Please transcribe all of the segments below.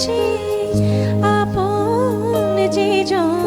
কাছে আপন যে জন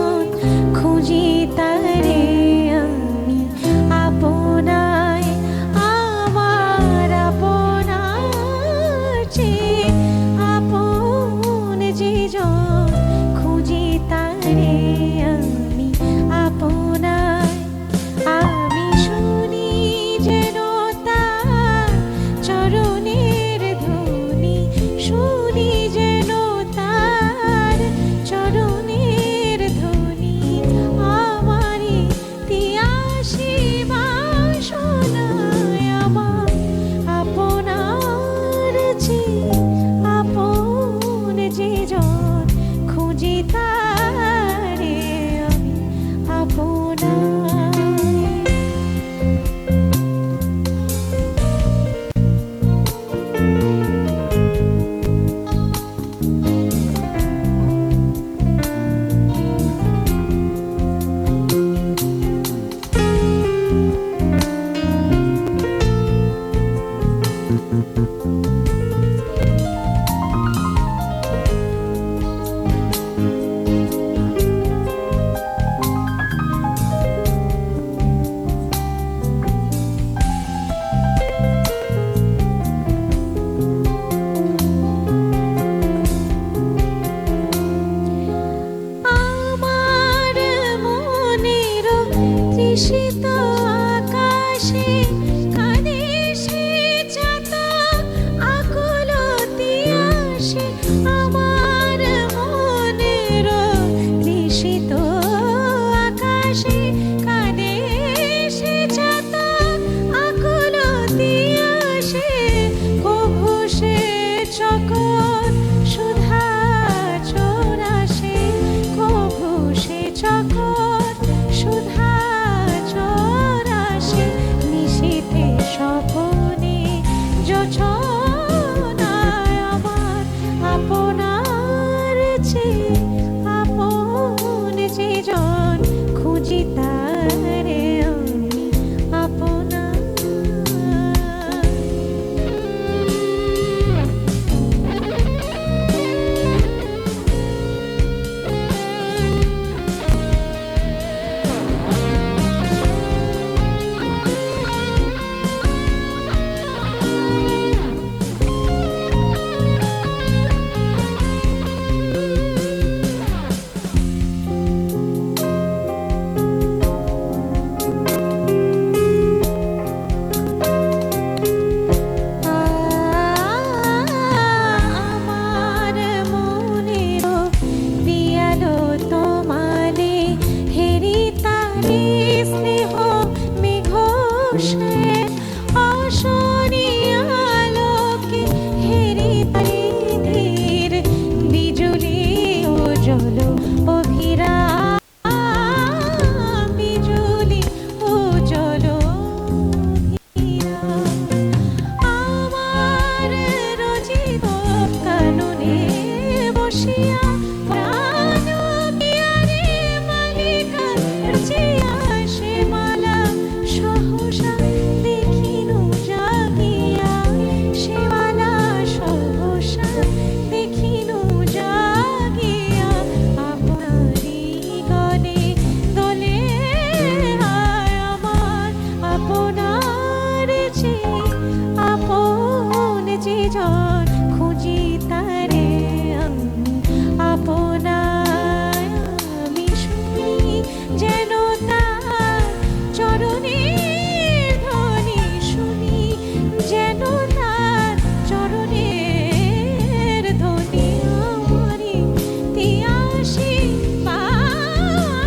ची শীত আকাশে কাঁদে সে চাতা আকুলতি আসে। আমার মনের নিশিত আকাশে কাঁদে সে চাতা আকুলতি আসে। কভু সে চকর your child.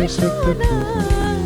Nice.